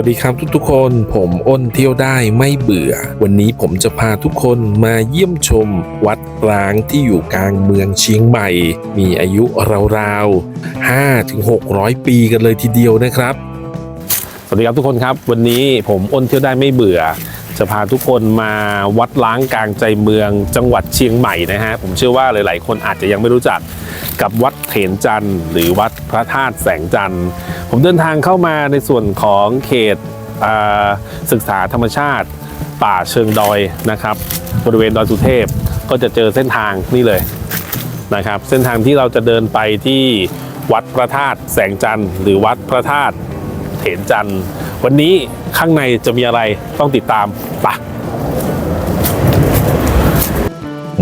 วัสดีครับทุกๆคน ผมอ้นเที่ยวได้ไม่เบื่อ วันนี้ผมจะพาทุกคนมาเยี่ยมชม วัดร้างที่อยู่กลางเมืองเชียงใหม่ มีอายุราวๆ5-600 ปีกันเลยทีเดียวนะครับ สวัสดีครับทุกคนครับ วันนี้ผมอ้นเที่ยวได้ไม่เบื่อ จะพาทุกคนมาวัดล้างกลางใจเมืองจังหวัดเชียงใหม่นะฮะผมเชื่อว่าหลาย ๆ คนอาจจะยังไม่รู้จัก กับวัดเถนจันทร์หรือวัดพระธาตุแสงจันทร์ ผมเดินทางเข้ามาในส่วนของเขตศึกษาธรรมชาติ ป่าเชิงดอยนะครับ บริเวณดอยสุเทพก็จะเจอเส้นทางนี่เลยนะครับ เส้นทางที่เราจะเดินไปที่วัดพระธาตุแสงจันทร์หรือวัดพระธาตุเถนจันทร์วันนี้ข้างในจะมีอะไรต้องติดตามปะ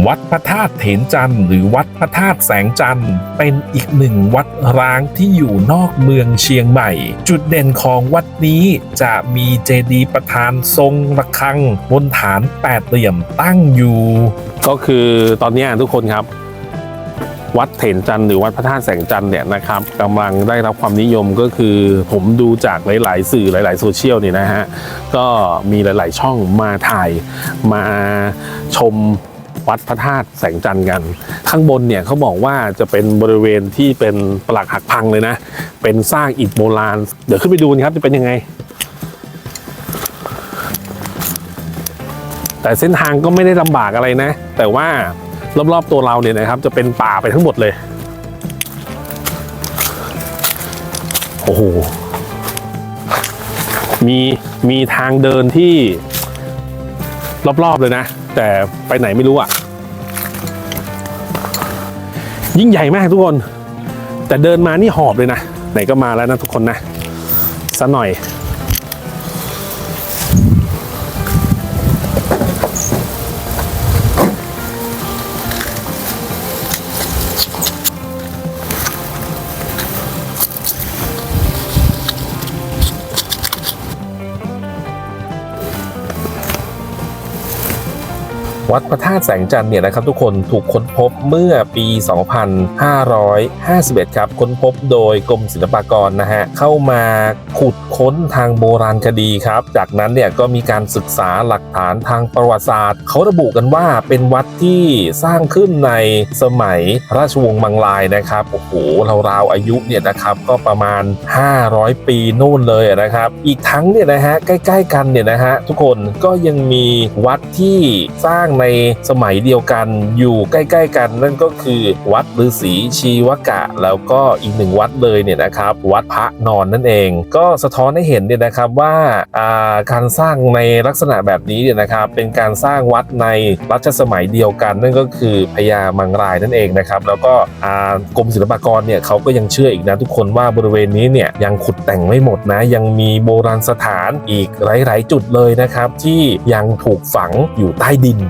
วัดพระธาตุเถนจันทร์หรือวัดพระธาตุแสงจันทร์ เป็นอีกหนึ่งวัดร้างที่อยู่นอกเมืองเชียงใหม่ จุดเด่นของวัดนี้จะมีเจดีย์ประธานทรงระฆัง บนฐานแปดเหลี่ยมตั้งอยู่ ก็คือตอนนี้ทุกคนครับวัดเถนจันทร์หรือวัดพระธาตุแสงจันทร์เนี่ยนะครับกำลังได้รับความนิยมก็คือผมดูจากหลาย ๆ สื่อหลาย ๆ โซเชียลเนี่ยนะฮะก็มีหลาย ๆ ช่องมาถ่ายมาชม วัดพระธาตุแสงจันทร์กัน ข้างบนเนี่ยเขาบอกว่าจะเป็นบริเวณที่เป็นปลักหักพังเลยนะ เป็นสร้างอิฐโบราณ เดี๋ยวขึ้นไปดูกันครับจะเป็นยังไง แต่เส้นทางก็ไม่ได้ลำบากอะไรนะ แต่ว่ารอบๆตัวเราเนี่ยนะครับ จะเป็นป่าไปทั้งหมดเลย โอ้โห มีมีทางเดินที่รอบๆเลยนะ แต่ไปไหนไม่รู้อะ ยิ่งใหญ่มากทุกคน แต่เดินมานี่หอบเลยนะ ไหนก็มาแล้วนะทุกคนนะสักหน่อย วัดพระธาตุแสงจันทร์เนี่ยนะครับทุกคนถูกค้นพบเมื่อปี 2551 ครับค้นพบโดยกรมศิลปากรนะฮะเข้ามาขุดค้นทางโบราณคดีครับ จากนั้นเนี่ยก็มีการศึกษาหลักฐานทางประวัติศาสตร์ เขาระบุกันว่าเป็นวัดที่สร้างขึ้นในสมัยราชวงศ์มังลายนะครับโอ้โหราวๆอายุเนี่ยนะครับก็ประมาณ 500 ปีนู่นเลยนะครับ อีกทั้งเนี่ยนะฮะใกล้ ๆ กันเนี่ยนะฮะทุกคนก็ยังมีวัดที่สร้างในสมัยเดียวกันอยู่ใกล้ ๆ กันนั่นก็คือ วัดฤาษีชีวกะ แล้วก็อีกหนึ่งวัดเลยเนี่ยนะครับ วัดพระนอนนั่นเอง ก็สะท้อนให้เห็นเนี่ยนะครับว่าการสร้างในลักษณะแบบนี้เนี่ยนะครับ เป็นการสร้างวัดในรัชสมัยเดียวกัน นั่นก็คือพญามังรายนั่นเองนะครับ แล้วก็กรมศิลปากรเนี่ยเขาก็ยังเชื่ออีกนะทุกคนว่าบริเวณนี้เนี่ยยังขุดแต่งไม่หมดนะ ยังมีโบราณสถานอีกหลาย ๆ จุดเลยนะครับ ที่ยังถูกฝังอยู่ใต้ดิน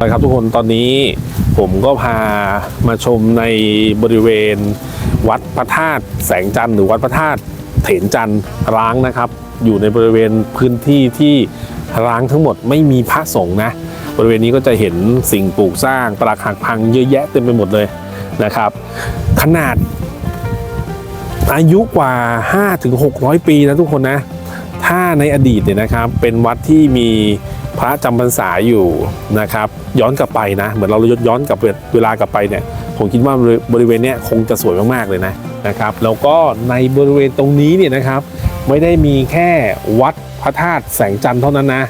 ครับทุกคนตอนนี้ผมก็พามาชมในบริเวณ วัดพระธาตุแสงจันทร์หรือวัดพระธาตุเถนจันทร์ร้างนะครับ อยู่ในบริเวณพื้นที่ที่ร้างทั้งหมดไม่มีพระสงฆ์นะบริเวณนี้ก็จะเห็นสิ่งปลูกสร้างปรักหักพังเยอะแยะเต็มไปหมดเลยนะครับ ขนาดอายุกว่า 5-600 ปีนะทุกคนนะ ถ้าในอดีตเนี่ยนะครับ เป็นวัดที่มี พระจำพรรษาอยู่นะครับ ย้อนกลับไปนะ เหมือนเราย้อนกลับเวลากลับไปเนี่ยผมคิดว่าบริเวณนี้คงจะสวยมากๆเลยนะนะครับ แล้วก็ในบริเวณตรงนี้เนี่ยนะครับ ไม่ได้มีแค่วัดพระธาตุแสงจันทร์เท่านั้นนะ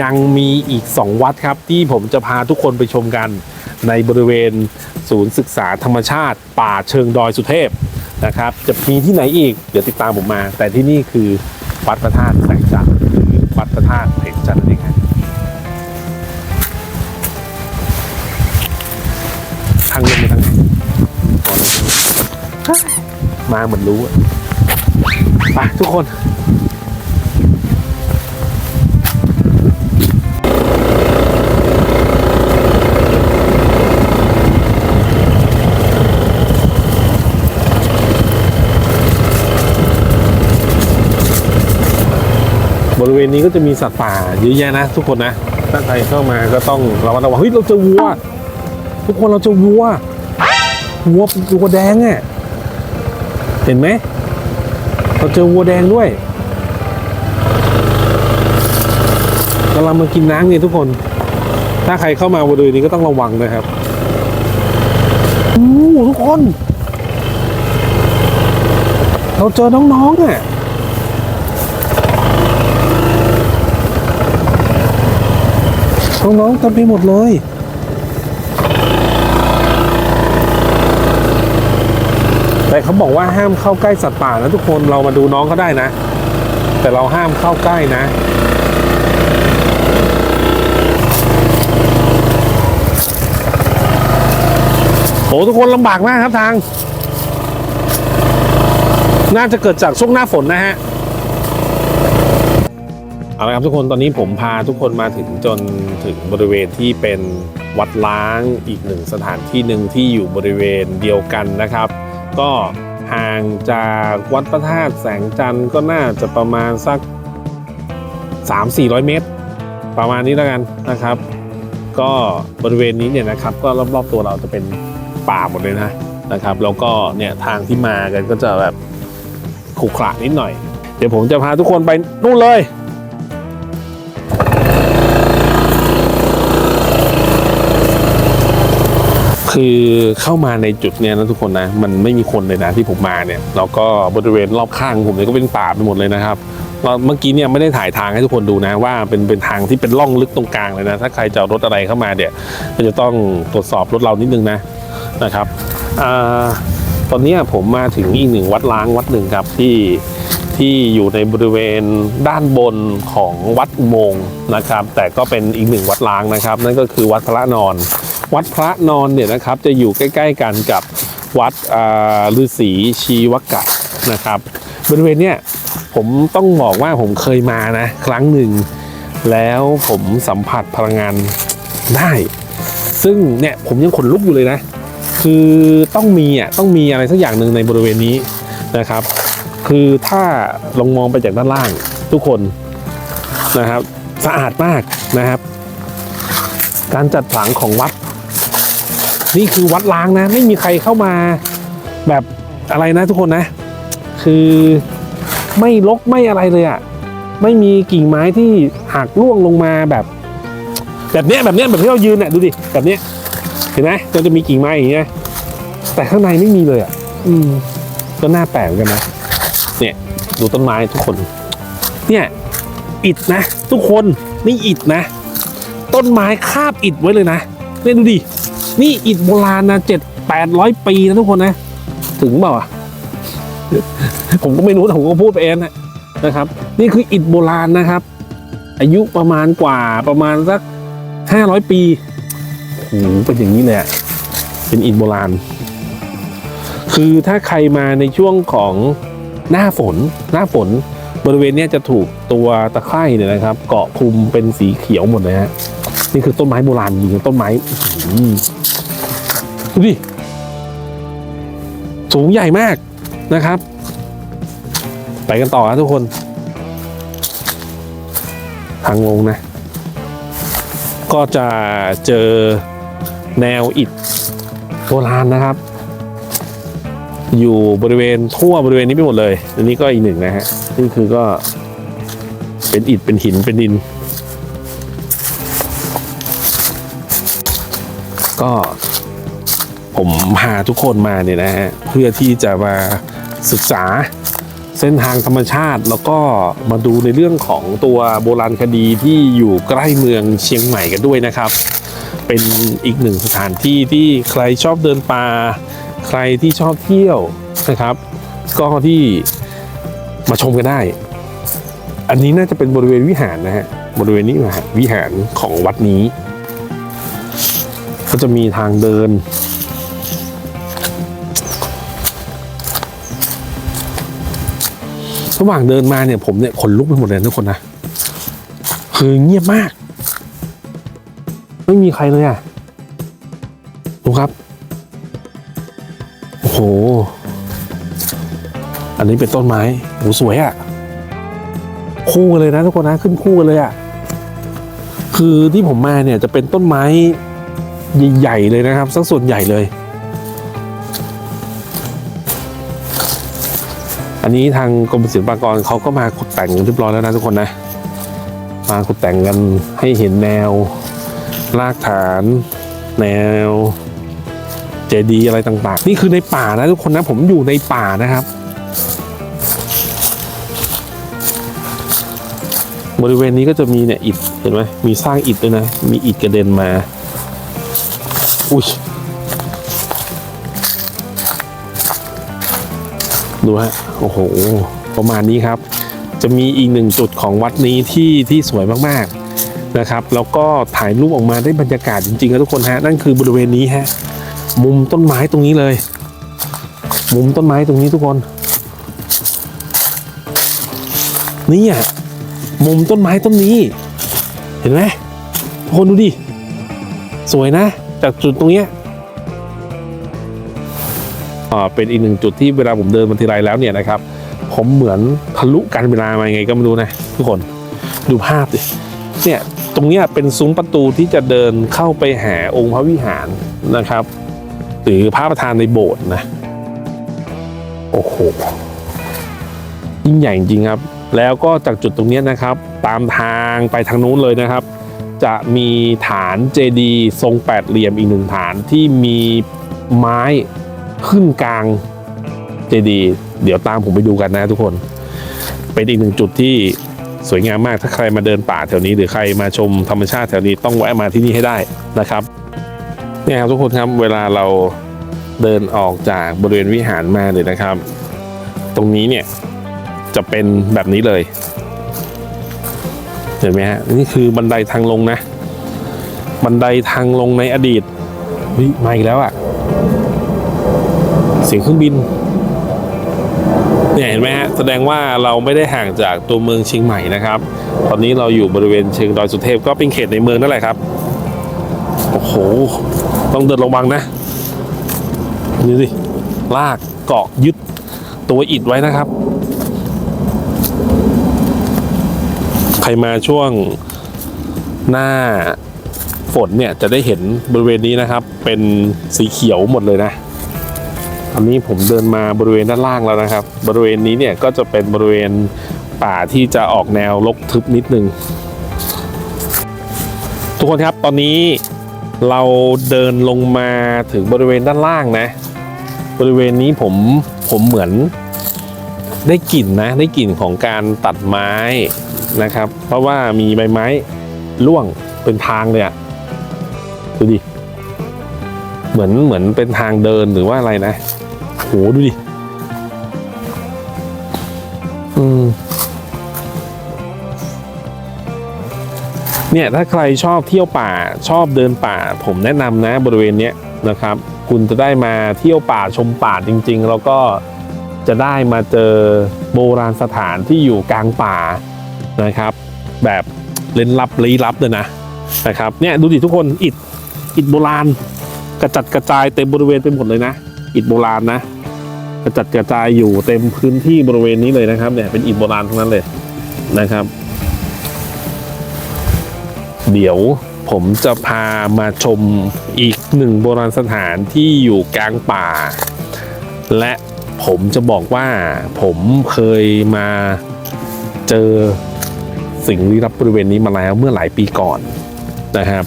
ยังมีอีก 2 วัดครับ ที่ผมจะพาทุกคนไปชมกัน ในบริเวณศูนย์ศึกษาธรรมชาติ ป่าเชิงดอยสุเทพนะครับ จะมีที่ไหนอีกเดี๋ยวติดตามผมมา แต่ที่นี่คือวัดพระธาตุแสงจันทร์หรือวัดพระธาตุเพ็ญจันทร์นั่นเองครับ มาเหมือนรู้อะไปทุกคนบริเวณนี้ก็จะมีสัตว์ป่าเยอะแยะนะ ทุกคนนะ ถ้าใครเข้ามาก็ต้องระมัดระวังเฮ้ยเราเจอวัว ทุกคนเราเจอวัว วัววัวแดงอะ่ะ เห็นไหมเราเจอวัวแดงด้วยกำลังมากินน้ำเนี่ยทุกคน ถ้าใครเข้ามาบริเวณนี้ก็ต้องระวังนะครับอู้ทุกคน เราเจอน้องๆอะน้องๆเต็มไปหมดเลย แต่เขาบอกว่าห้ามเข้าใกล้สัตว์ป่านะทุกคนเรามาดูน้องเขาได้นะ แต่เราห้ามเข้าใกล้นะโหทุกคนลำบากมากครับทาง น่าจะเกิดจากช่วงหน้าฝนนะฮะเอาละครับทุกคนตอนนี้ผมพาทุกคนมาถึงจนถึงบริเวณที่เป็นวัดล้างอีกหนึ่งสถานที่หนึ่งที่อยู่บริเวณเดียวกันนะครับ ก็ห่างจากวัดพระธาตุแสงจันทร์ก็น่าจะประมาณสัก 3-400 เมตร ประมาณนี้แล้วกันนะครับ ก็บริเวณนี้เนี่ยนะครับ ก็รอบๆตัวเราจะเป็นป่าหมดเลยนะนะครับ แล้วก็เนี่ยทางที่มากันก็จะแบบขรุขระนิดหน่อย เดี๋ยวผมจะพาทุกคนไปนู่นเลย คือเข้ามาในจุดเนี้ยนะทุกคนนะมันไม่มีคนเลยนะที่ผมมาเนี่ยแล้วก็บริเวณรอบข้างผมเนี่ยก็เป็นป่าไปหมดเลยนะครับก็เมื่อกี้เนี่ยไม่ได้ถ่ายทางให้ทุกคนดูนะว่าเป็นเป็นทางที่เป็นร่องลึกตรงกลางเลยนะ ถ้าใครจะรถอะไรเข้ามาเนี่ยก็จะต้องตรวจสอบรถเรานิดนึงนะนะครับอตอนนี้ผมมาถึงอีกหนึ่งวัดล้างวัดหนึ่งครับที่ที่อยู่ในบริเวณด้านบนของวัดอุโมงค์นะครับ แต่ก็เป็นอีกหนึ่งวัดล้างนะครับ นั่นก็คือวัดพระนอน วัดพระนอนเนี่ยนะครับจะอยู่ใกล้ ๆ กันกับวัดฤาษีชีวกะนะครับบริเวณเนี้ยผมต้องบอกว่าผมเคยมานะครั้งหนึ่ง แล้วผมสัมผัสพลังงานได้ ซึ่งเนี่ยผมยังขนลุกอยู่เลยนะ คือต้องมีอะต้องมีอะไรสักอย่างหนึ่งในบริเวณนี้นะครับ คือถ้าลองมองไปจากด้านล่างทุกคนนะครับ สะอาดมากนะครับ การจัดฝังของวัด นี่คือวัดล้างนะ ไม่มีใครเข้ามาแบบอะไรนะทุกคนนะ คือไม่ลกไม่อะไรเลยอะ่ะไม่มีกิ่งไม้ที่หักร่วงลงมาแบบ แบบเนี้ยแบบเนี้ยแบบที่เรายืนเนี่ยดูดิแบบเนี้ยเห็นไหมเราจะมีกิ่งไม้อย่างเงี้ยแต่ข้างในไม่มีเลยอะ่ะ อืม ก็น่าแปลกเหมือนกันนะ เนี่ย ดูต้นไม้ทุกคน เนี่ย อิฐนะ ทุกคน นี่อิฐนะ ต้นไม้คาบอิฐไว้เลยนะเนี่ยดูดิ นี่อิฐโบราณนะเจ็ดแปดร้อยปีนะทุกคนนะ ถึงเปล่าอะ ผมก็ไม่รู้แต่ผมก็พูดไปเองนะนะครับ นี่คืออิฐโบราณนะครับ อายุประมาณกว่าประมาณสักห้าร้อยปีโอ้โหเป็นอย่างนี้เลยอะเป็นอิฐโบราณ คือถ้าใครมาในช่วงของหน้าฝนหน้าฝนบริเวณนี้จะถูกตัวตะไคร่เนี่ยนะครับ เกาะคลุมเป็นสีเขียวหมดเลยฮะนี่คือต้นไม้โบราณจริงต้นไม้ ดูดิ สูงใหญ่มากนะครับ ไปกันต่อครับทุกคน ทางลงนะ ก็จะเจอแนวอิฐโบราณนะครับ อยู่บริเวณทั่วบริเวณนี้ไปหมดเลย อันนี้ก็อีกหนึ่งนะฮะนี่คือก็เป็นอิฐเป็นหินเป็นดิน ก็ ผมพาทุกคนมาเนี่ยนะฮะเพื่อที่จะมาศึกษาเส้นทางธรรมชาติ แล้วก็มาดูในเรื่องของตัวโบราณคดีที่อยู่ใกล้เมืองเชียงใหม่กันด้วยนะครับ เป็นอีกหนึ่งสถานที่ที่ใครชอบเดินป่าใครที่ชอบเที่ยวนะครับ ก็ที่มาชมกันได้ อันนี้น่าจะเป็นบริเวณวิหารนะฮะบริเวณนี้วิหารของวัดนี้ ก็จะมีทางเดิน ระหว่างเดินมาเนี่ยผมเนี่ยขนลุกไปหมดเลยทุกคนนะคือเงียบมาก ไม่มีใครเลยอะดูครับโอ้โหอันนี้เป็นต้นไม้โหสวยอะคู่กันเลยนะทุกคนนะขึ้นคู่กันเลยอะคือที่ผมมาเนี่ยจะเป็นต้นไม้ใหญ่ๆเลยนะครับสักส่วนใหญ่เลย อันอันนี้ทางกรมศิลปากรเขาก็มาขุดแต่งเรียบร้อยแล้วนะทุกคนนะ มาขุดแต่งกันให้เห็นแนวรากฐาน แนวเจดีย์อะไรต่างๆ นี่คือในป่านะทุกคนนะผมอยู่ในป่านะครับ บริเวณนี้ก็จะมีเนี่ยอิฐเห็นไหมมีสร้างอิฐด้วยนะ มีอิฐกระเด็นมา อุ้ยดูฮะ โอ้โห ประมาณนี้ครับ จะมีอีกหนึ่งจุดของวัดนี้ที่ที่สวยมากๆนะครับ แล้วก็ถ่ายรูปออกมาได้บรรยากาศจริงๆนะทุกคนฮะนั่นคือบริเวณนี้ฮะมุมต้นไม้ตรงนี้เลย มุมต้นไม้ตรงนี้ทุกคนนี่อะมุมต้นไม้ต้นนี้ เห็นไหมทุกคนดูดิสวยนะ จากจุดตรงเนี้ย เป็นอีกหนึ่งจุดที่เวลาผมเดินมาทีไรแล้วเนี่ยนะครับ ผมเหมือนทะลุการเวลามาไงก็ไม่รู้นะทุกคนดูภาพดิเนี่ยตรงเนี้ยเป็นซุ้มประตูที่จะเดินเข้าไปหาองค์พระวิหารนะครับ หรือพระประธานในโบสถ์นะโอ้โหยิ่งใหญ่จริงครับ แล้วก็จากจุดตรงเนี้ยนะครับ ตามทางไปทางนู้นเลยนะครับ จะมีฐานเจดีย์ทรงแปดเหลี่ยมอีกหนึ่งฐานที่มีไม้ ขึ้นกลางเจดีย์เดี๋ยวตามผมไปดูกันนะทุกคน เป็นอีกหนึ่งจุดที่สวยงามมากถ้าใครมาเดินป่าแถวนี้ หรือใครมาชมธรรมชาติแถวนี้ต้องแวะมาที่นี่ให้ได้นะครับเนี่ยครับทุกคนครับเวลาเราเดินออกจากบริเวณวิหารมาเลยนะครับ ตรงนี้เนี่ยจะเป็นแบบนี้เลย เห็นไหมฮะนี่คือบันไดทางลงนะ บันไดทางลงในอดีตเฮ้ยมาอีกแล้วอะ เสียงเครื่องบินเนี่ยเห็นไหมฮะแสดงว่าเราไม่ได้ห่างจากตัวเมืองเชียงใหม่นะครับ ตอนนี้เราอยู่บริเวณเชียงดอยสุเทพก็เป็นเขตในเมืองนั่นแหละครับโอ้โหต้องเดินระวังนะนี่สิลากเกาะยึดตัวอิดไว้นะครับ ใครมาช่วงหน้าฝนเนี่ยจะได้เห็นบริเวณนี้นะครับ เป็นสีเขียวหมดเลยนะ อันนี้ผมเดินมาบริเวณด้านล่างแล้วนะครับ บริเวณนี้เนี่ยก็จะเป็นบริเวณป่าที่จะออกแนวรกทึบนิดนึง ทุกคนครับตอนนี้เราเดินลงมาถึงบริเวณด้านล่างนะ บริเวณนี้ผมผมเหมือนได้กลิ่นนะได้กลิ่นของการตัดไม้นะครับ เพราะว่ามีใบไม้ร่วงเป็นทางเลยอะดูดิเหมือนเหมือนเป็นทางเดินหรือว่าอะไรนะ โหดูดิ อืม เนี่ยถ้าใครชอบเที่ยวป่าชอบเดินป่า ผมแนะนำนะบริเวณเนี้ยนะครับ คุณจะได้มาเที่ยวป่าชมป่าจริง ๆ แล้วก็จะได้มาเจอโบราณสถานที่อยู่กลางป่านะครับ แบบเล่นลับลี้ลับเลยนะนะครับเนี่ยดูดิทุกคนอิฐอิฐโบราณกระจัดกระจายเต็มบริเวณไปหมดเลยนะ อิฐโบราณนะ ระจัดกระจายอยู่เต็มพื้นที่บริเวณนี้เลยนะครับเนี่ยเป็นอิฐโบราณทั้งนั้นเลยนะครับ เดี๋ยวผมจะพามาชมอีกหนึ่งโบราณสถานที่อยู่กลางป่า และผมจะบอกว่าผมเคยมาเจอสิ่งลี้ลับบริเวณนี้มาแล้วเมื่อหลายปีก่อนนะครับ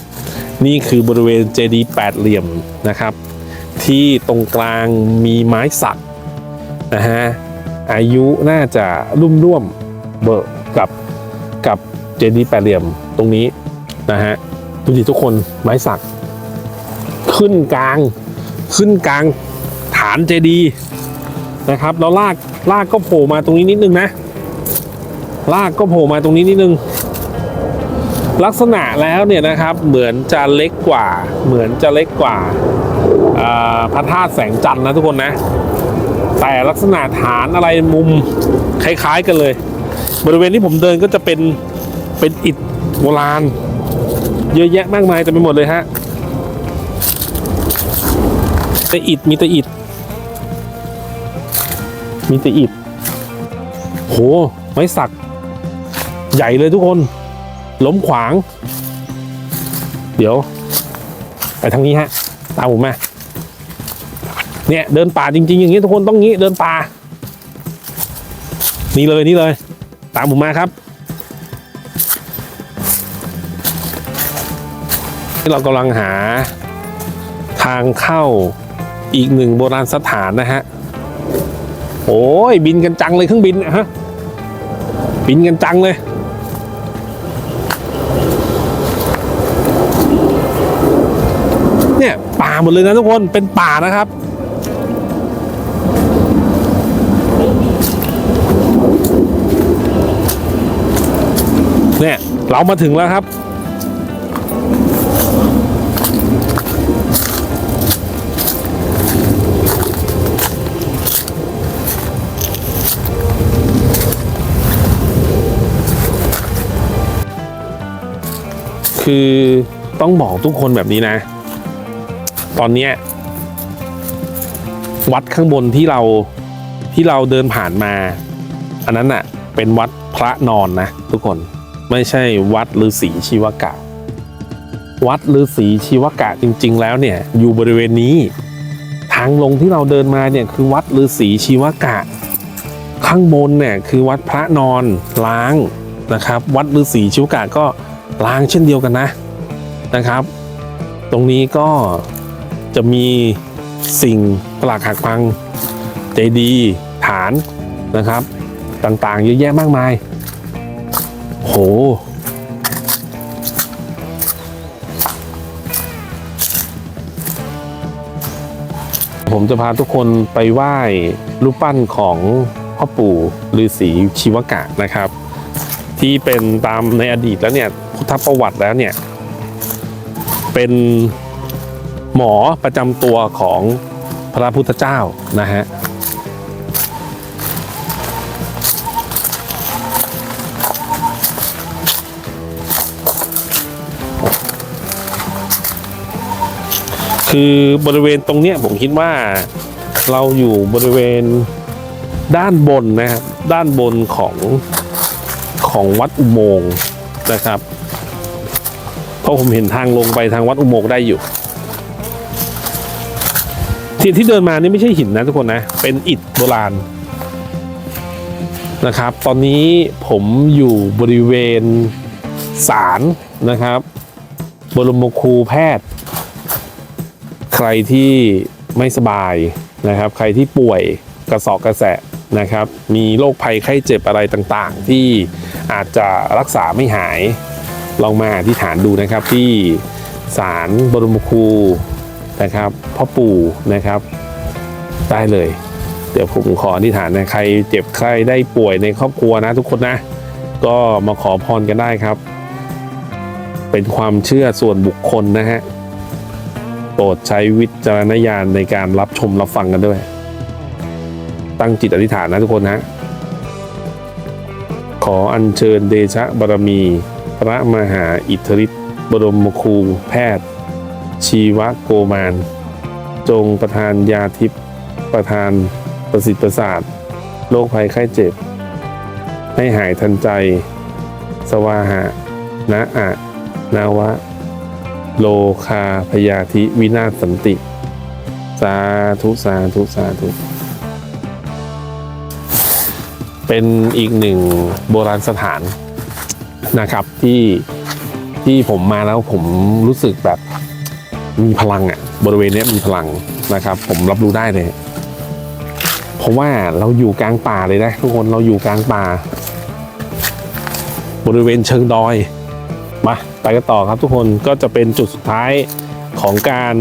นี่คือบริเวณเจดีย์แปดเหลี่ยมนะครับ ที่ตรงกลางมีไม้สัก นะฮะอายุน่าจะรุ่มร่วมเบอร์กับกับเจดีย์แปดเหลี่ยมตรงนี้นะฮะดูดิทุกคนไม้สัก ขึ้นกลาง ขึ้นกลางฐานเจดีย์นะครับแล้วลากลากก็โผล่มาตรงนี้นิดนึงนะ ลากก็โผล่มาตรงนี้นิดนึง ลักษณะแล้วเนี่ยนะครับเหมือนจะเล็กกว่า เหมือนจะเล็กกว่าอ่าพระธาตุแสงจันทร์นะทุกคนนะ แต่ลักษณะฐานอะไรมุมคล้ายๆกันเลย บริเวณที่ผมเดินก็จะเป็นเป็นอิฐโบราณ เยอะแยะมากมายเต็มไปหมดเลยฮะแต่อิฐมีแต่อิฐมีแต่อิฐโหไม้สัก ใหญ่เลยทุกคน ล้มขวาง เดี๋ยว ไปทางนี้ฮะ ตามผมมา เนี่ยเดินป่าจริง ๆ อย่างนี้ทุกคนต้องงี้เดินป่า นี่เลยนี่เลย ตามผมมาครับ เรากำลังหาทางเข้าอีกหนึ่งโบราณสถานนะฮะ โอ้ยบินกันจังเลยเครื่องบินนะฮะ บินกันจังเลยเนี่ยป่าหมดเลยนะทุกคนเป็นป่านะครับ เรามาถึงแล้วครับ คือต้องบอกทุกคนแบบนี้นะ ตอนเนี้ยวัดข้างบนที่เราที่เราเดินผ่านมา อันนั้นน่ะเป็นวัดพระนอนนะทุกคน ไม่ใช่วัดฤาษีชีวกะ วัดฤาษีชีวกะจริง ๆ แล้วเนี่ยอยู่บริเวณนี้ ทางลงที่เราเดินมาเนี่ยคือวัดฤาษีชีวกะ ข้างบนเนี่ยคือวัดพระนอนล้างนะครับ วัดฤาษีชีวกะก็ล้างเช่นเดียวกันนะนะครับ ตรงนี้ก็จะมีสิ่งปลักหักพังเจดีย์ฐานนะครับ ต่างๆ เยอะแยะมากมาย โห ผมจะพาทุกคนไปไหว้รูปปั้นของพ่อปู่ฤาษีชีวกะนะครับ ที่เป็นตามในอดีตแล้วเนี่ยพุทธประวัติแล้วเนี่ยเป็นหมอประจำตัวของพระพุทธเจ้านะฮะ คือบริเวณตรงเนี้ยผมคิดว่าเราอยู่บริเวณด้านบนนะครับ ด้านบนของของวัดอุโมงค์นะครับ เพราะผมเห็นทางลงไปทางวัดอุโมงค์ได้อยู่ที่ที่เดินมานี่ไม่ใช่หินนะทุกคนนะ เป็นอิฐโบราณนะครับ ตอนนี้ผมอยู่บริเวณศาลนะครับ บรมครูแพทย์ รที่ไม่สบายนะครับ ใครที่ป่วยกระสอบกระแสะนะครับ มีโรคภัยไข้เจ็บอะไรต่างๆ ที่อาจจะรักษาไม่หาย ลองมาอธิษฐานดูนะครับที่ศาลบรมครูนะครับพ่อปู่นะครับ ได้เลย เดี๋ยวผมขออธิษฐานนะใครเจ็บใครได้ป่วยในครอบครัวนะทุกคนนะ ก็มาขอพรกันได้ครับ เป็นความเชื่อส่วนบุคคลนะฮะ ดใช้วิจารณญาณในการรับชมรับฟังกันด้วย ตั้งจิตอธิษฐานนะทุกคนนะ ขออัญเชิญเดชะบารมี พระมหาอิทธิฤทธิบรมครูแพทย์ ชีวโกมารจงประทานยาทิพย์ประทานประสิทธิ์ประสาทโรคภัยไข้เจ็บ ให้หายทันใจ สวาหะนะอะนาวะ โลคาพยาธิวินาศสันติ สาธุ สาธุ สาธุ เป็นอีกหนึ่งโบราณสถานนะครับที่ที่ผมมาแล้วผมรู้สึกแบบมีพลังอะ่ะ บริเวณนี้มีพลังนะครับ ผมรับรู้ได้เลยเพราะว่าเราอยู่กลางป่าเลยนะทุกคนเราอยู่กลางป่า บริเวณเชิงดอย มาไปกันต่อครับทุกคนก็จะเป็นจุดสุดท้ายของการ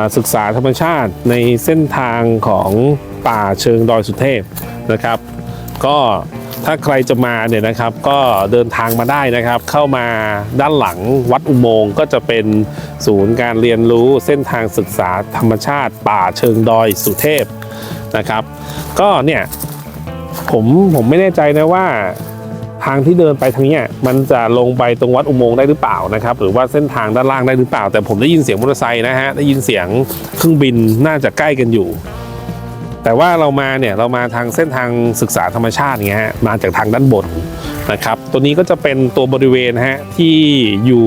าศึกษาธรรมชาติในเส้นทางของป่าเชิงดอยสุเทพนะครับ ก็ถ้าใครจะมาเนี่ยนะครับก็เดินทางมาได้นะครับ เข้ามาด้านหลังวัดอุโมงค์ก็จะเป็นศูนย์การเรียนรู้เส้นทางศึกษาธรรมชาติ ป่าเชิงดอยสุเทพนะครับ ก็เนี่ยผมผมไม่แน่ใจนะว่า ทางที่เดินไปทางเนี้ยมันจะลงไปตรงวัดอุโมงค์ได้หรือเปล่านะครับหรือว่าเส้นทางด้านล่างได้หรือเปล่า แต่ผมได้ยินเสียงมอเตอร์ไซค์นะฮะได้ยินเสียงเครื่องบินน่าจะใกล้กันอยู่ แต่ว่าเรามาเนี่ยเรามาทางเส้นทางศึกษาธรรมชาติเงี้ยฮะมาจากทางด้านบนนะครับตัวนี้ก็จะเป็นตัวบริเวณฮะที่อยู่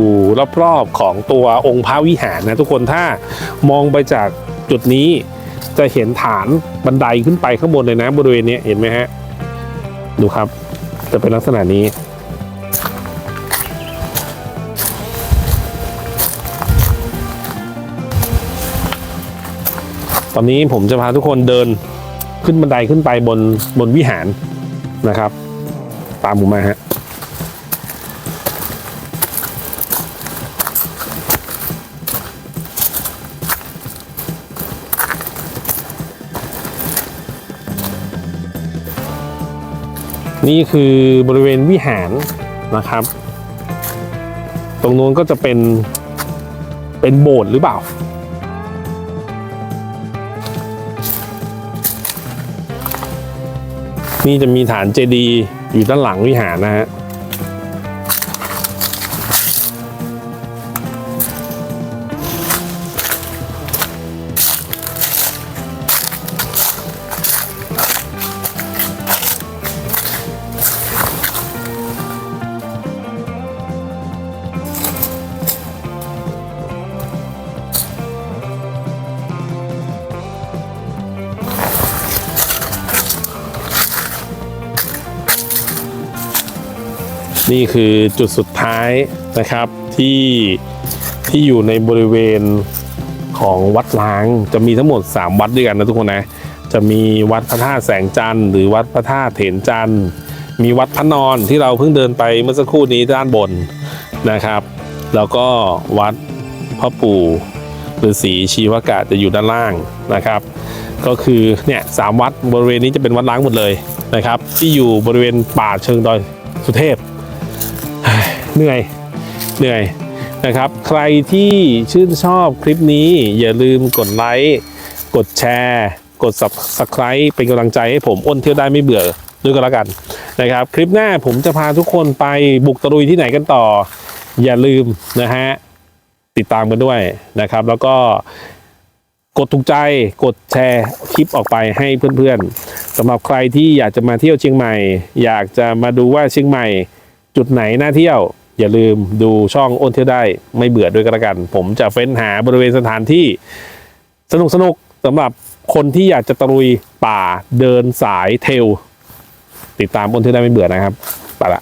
รอบๆของตัวองค์พระวิหารนะทุกคนถ้ามองไปจากจุดนี้จะเห็นฐานบันไดขึ้นไปข้างบนเลยนะบริเวณนี้เห็นไหมฮะดูครับ จะเป็นลักษณะนี้ ตอนนี้ผมจะพาทุกคนเดินขึ้นบันไดขึ้นไปบนบนวิหารนะครับ ตามผมมาฮะ นี่คือบริเวณวิหารนะครับ ตรงนู้นก็จะเป็นเป็นโบสถ์หรือเปล่า นี่จะมีฐานเจดีย์อยู่ด้านหลังวิหารนะฮะ นี่คือจุดสุดท้ายนะครับที่ที่อยู่ในบริเวณของวัดล้างจะมีทั้งหมด 3 วัดด้วยกันนะทุกคนนะจะมีวัดพระธาตุแสงจันทร์หรือวัดพระธาตุเถนจันทร์มีวัดพระนอนที่เราเพิ่งเดินไปเมื่อสักครู่นี้ด้านบนนะครับ แล้วก็วัดพ่อปู่ฤาษีชีวกะจะอยู่ด้านล่างนะครับ ก็คือเนี่ยสามวัดบริเวณนี้จะเป็นวัดล้างหมดเลยนะครับ ที่อยู่บริเวณป่าเชิงดอยสุเทพ เหนื่อยเหนื่อยนะครับ ใครที่ชื่นชอบคลิปนี้อย่าลืมกดไลค์กดแชร์ กด subscribe เป็นกำลังใจให้ผมอ้นเที่ยวได้ไม่เบื่อด้วยกันแล้วกันนะครับ คลิปหน้าผมจะพาทุกคนไปบุกตะลุยที่ไหนกันต่อ อย่าลืมนะฮะติดตามกันด้วยนะครับ แล้วก็กดถูกใจกดแชร์คลิปออกไปให้เพื่อนๆสำหรับใครที่อยากจะมาเที่ยวเชียงใหม่ อยากจะมาดูว่าเชียงใหม่ จุดไหนน่าเที่ยว อย่าลืมดูช่องอ้นเที่ยวได้ไม่เบื่อด้วยกันละกัน ผมจะเฟ้นหาบริเวณสถานที่สนุกสนุกสำหรับคนที่อยากจะตะลุยป่าเดินสายเทล ติดตามอ้นเที่ยวได้ไม่เบื่อนะครับไปละ